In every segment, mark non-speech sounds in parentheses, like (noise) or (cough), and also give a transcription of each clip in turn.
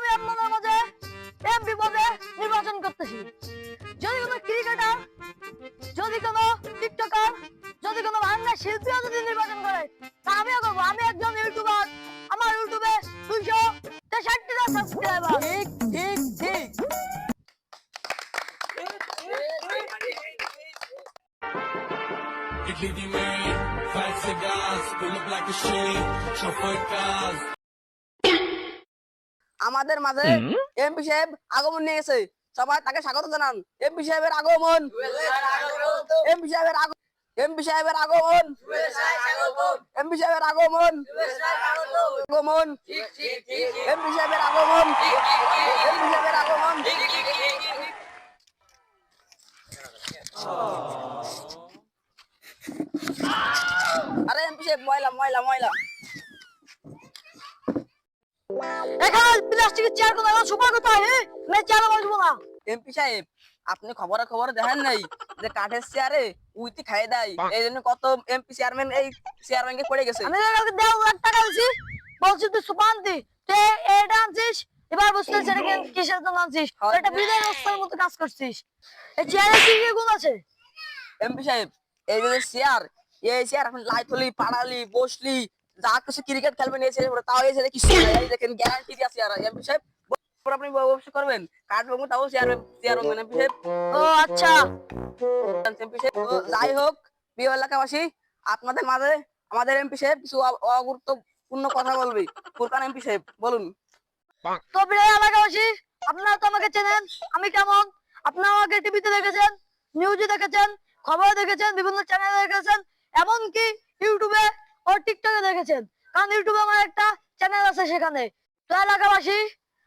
আমি আপনাদের মাঝে এমপি পদে নির্বাচন করতেছি। যদি কোনো ক্রিকেটার যদি কোনো টিকটকার যদি কোনো বাংলা শিল্পীও যদি নির্বাচন করে তা আমিও করব। আমি একজন ইউটিউবার আমার ইউটিউবে দুইশো তেষট্টিটা সাবস্ক্রাইবার ঠিক ঠিক ঠিক। Cigars, pull up like a shade, chauffeur cars. আমাদের মাঝে এমপি সাহেব আগমন নিয়ে গেছে। সবাই তাকে স্বাগত জানান। এমপি সাহেবের আগমন। এমপি সাহেবের আগমন এমপি সাহেবের আগমন। এমপি সাহেবের আগমন। আগমন। এমপি সাহেবের আগমন। এমপি সাহেবের আগমন। আরে এমপি সাহেব ময়লা ময়লা ময়লা। এখানে প্লাস্টিকের চেয়ার কোথায় সুপার কোথায় হ্যাঁ আমি চেয়ারে বসবো না। এমপি সাহেব আপনি খবরে খবরে দেখেন নাই যে কাঠের চেয়ারে উইতি খাই দেয়? এই জন্য কত এমপি চেয়ারম্যান এই চেয়ারম্যান কে পড়ে গেছে। আমি কালকে দেড় লাখ টাকা দিছি। বলছি তুই তুই এটা আনছিস? এবার বুঝতেছিস এটা কিসের জন্য আনছিস? এটা বিদায় রাস্তার মতো কাজ করছিস। এই চেয়ারে কি কি গুণ আছে? এমপি সাহেব এই যে চেয়ার এই চেয়ার এখন লাইথলি পাড়ালি বসলি যা কিছু ক্রিকেট খেলবেন তাও নাই। এই দেখেন গ্যারান্টি দিয়ে এমপি সাহেব আপনি করবেন। ভাঙবো তাও চেয়ার চেয়ার ভাঙবেন এমপি সাহেব, ও আচ্ছা। এমপি সাহেব যাই হোক, প্রিয় এলাকাবাসী, আপনাদের মাঝে আমাদের এমপি সাহেব কিছু অগুরুত্বপূর্ণ কথা বলবে। ফুরকান এমপি সাহেব, বলুন। তো প্রিয় এলাকাবাসী, আপনারা তো আমাকে চেনেন, আমি কেমন? আপনারা আমাকে টিভিতে দেখেছেন নিউজে দেখেছেন, খবরে দেখেছেন, বিভিন্ন চ্যানেলে দেখেছেন, এমনকি ইউটিউবে ও টিকটকে দেখেছেন। কারণ ইউটিউবে আমার একটা চ্যানেল আছে সেখানে। তো এলাকাবাসী,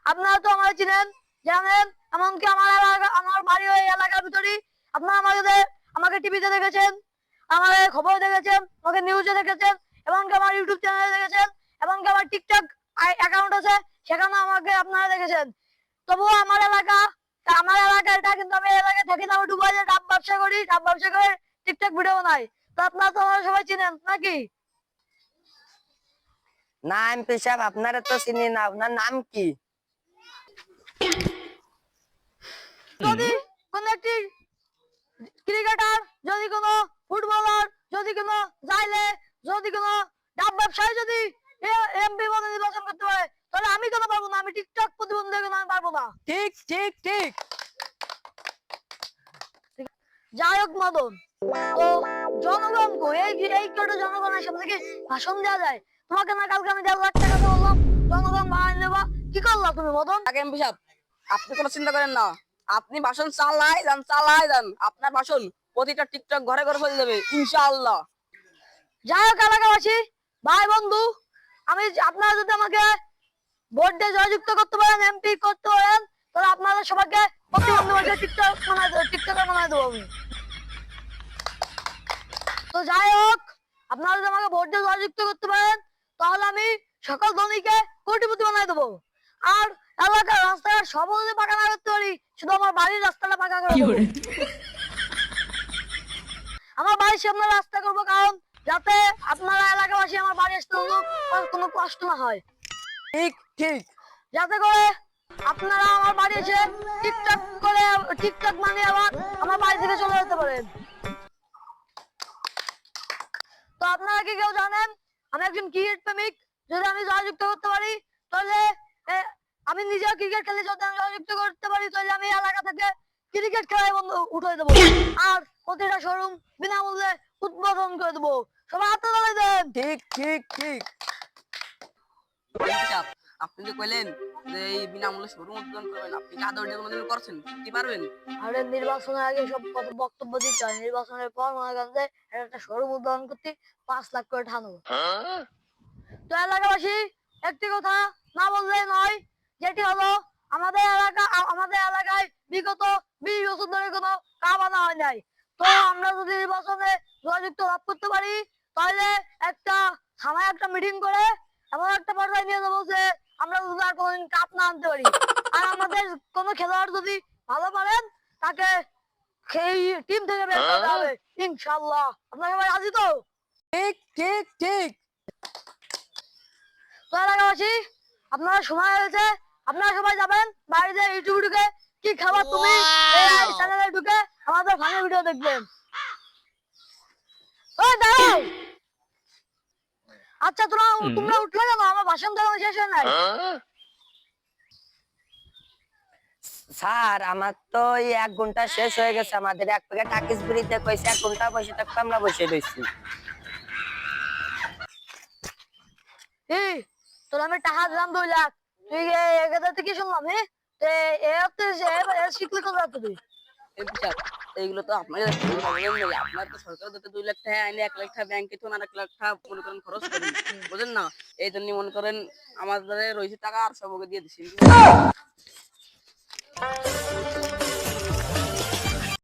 আপনারা তো আমাকে চিনেন, জানেন, এমনকি আমার এলাকা, আমার বাড়ি ওই এলাকার ভিতরেই। আপনারা আমাকে আমাকে টিভিতে দেখেছেন, আমাকে খবরে দেখেছেন, আমাকে নিউজে দেখেছেন, এমনকি আমার ইউটিউব চ্যানেলে দেখেছেন, এমনকি আমার টিকটক অ্যাকাউন্ট আছে সেখানে আমাকে আপনারা দেখেছেন। তবুও আমার এলাকা আমার এলাকা এটা, কিন্তু আমি এলাকায় থাকি না, আমি দুবাইয়ে ডাব ব্যবসা করি, ডাব ব্যবসা করে টিকটক ভিডিও বানাই। তো আপনারা তো আমার সবাই চিনেন, নাকি? না এমপি সাহেব আপনারা তো চিনি না আপনার নাম কি? যদি কোন একটি ক্রিকেটার যদি কোনো ফুটবলার যদি কোনো জাইলে যদি কোনো ডাব ব্যবসায়ী যদি এমপি পদে নির্বাচন করতে পারে তাহলে আমি কেন পারব না? আমি টিকটক প্রতিবন্ধী কেন আমি পারব না? ঠিক ঠিক ঠিক। যাই হোক মদন তো জনগণকে এই এই কটা জনগণের সামনে কি ভাষণ দেওয়া যায়। তোমাকে না কালকে আমি দেড় লাখ টাকা দিয়ে বললাম জনগণ বাড়াই নেবা। কি করলা তুমি মদন? আগে এমপি সাহেব আপনি কোনো চিন্তা করেন না। আপনি ভাষণ চালাই যান চালাই যান। আপনার ভাষণ প্রতিটা টিকটক ঘরে ঘরে ফেলে দেবে ইনশাআল্লাহ। যাই হোক এলাকাবাসী ভাই বন্ধু। আমি আপনারা যদি আমাকে ভোট দিয়ে জয়যুক্ত করতে পারেন এমপি করতে পারেন তাহলে আপনাদের সবাইকে প্রতিবন্ধী টিকটক দেবো টিকটকার বানাই দেবো আমি। তো যাই হোক আপনারা যদি আমাকে ভোট দিয়ে জয়যুক্ত করতে পারেন তাহলে আমি সকল ধনীকে কোটিপতি বানাই দেবো। আর এলাকার রাস্তাঘাট সব যদি পাকা না করতে পারি শুধু আমার বাড়ির রাস্তাটা পাকা করে (laughs) আমার বাড়ির সামনে রাস্তা করব কারণ যাতে আপনারা এলাকাবাসী আমার বাড়ি আসতে কোনো কোনো কষ্ট না হয়। ঠিক ঠিক। যাতে করে আপনারা আমার বাড়ি এসে টিকটক করে টিকটক মানে আবার আমার বাড়ি থেকে চলে যেতে পারেন। তো আপনারা কি কেউ জানেন আমি একজন ক্রিকেট প্রেমিক, যদি আমি সহযুক্ত করতে পারি, তাহলে আমি নিজেও ক্রিকেট খেলে যদি আমি জয়যুক্ত করতে পারি, তাহলে আমি এলাকা থেকে ক্রিকেট খেলায় বন্ধ উঠে দেবো। আর প্রতিটা শোরুম বিনামূল্যে উদ্বোধন করে দেবো। সবাই হাতে দেন। ঠিক ঠিক ঠিক। আপনি যে কইলেন যে এই বিনামূল্যে শোরুম উদ্বোধন করবেন। আপনি কি করছেন? কি পারবেন? আরে নির্বাচনের আগে সব কত বক্তব্য নির্বাচনের পর মনে একটা শোরুম উদ্বোধন করতে পাঁচ লাখ করে তো এলাকাবাসী, একটি কথা না বললে নয়, যেটি হলো আমাদের এলাকা আমাদের এলাকায় বিগত বিশ বছর ধরে কোনো কামানা হয় নাই। তো আমরা যদি নির্বাচনে যোগাযুক্ত লাভ করতে পারি, তাহলে একটা থানায় একটা মিটিং করে এমন একটা পর্যায়ে নিয়ে যাব যে আমরা যদি আর কাপ না আনতে পারি। (laughs) আর আমাদের কোনো খেলোয়াড় যদি ভালো পারেন তাকে সেই টিম থেকে বের করতে হবে ইনশাল্লাহ আপনার সবাই রাজি তো? ঠিক ঠিক ঠিক। তো এলাকাবাসী আপনারা সময় হয়েছে আপনারা সবাই যাবেন বাইরে ইউটিউবে ঢুকে কি খাবার তুমি এই চ্যানেলে ঢুকে আমাদের ফানি ভিডিও দেখবেন। ওই দাঁড়াও! আচ্ছা তোমরা তোমরা উঠলে কেন আমার ভাষণ দেওয়া শেষ হয় নাই স্যার আমার তো এক ঘণ্টা শেষ হয়ে গেছে আমাদের এক প্যাকেট টাকিস বিড়িতে কইছে এক ঘণ্টা বসে থাকতে আমরা বসে রয়েছি এই তোর আমি টাকা দিলাম দুই লাখ তুই এগারো থেকে শুনলাম হ্যাঁ এ হচ্ছে শিখলি কোথাও তুই এইগুলো তো আপনার আপনার তো সরকার দিতে দুই লাখ টাকা আইনে এক লাখ টাকা ব্যাংকে তো আর এক লাখ টাকা মনে করেন খরচ করেন (laughs) বুঝেন না? এই জন্য মনে করেন আমাদের রয়েছে টাকা আর সবকে দিয়ে দিচ্ছি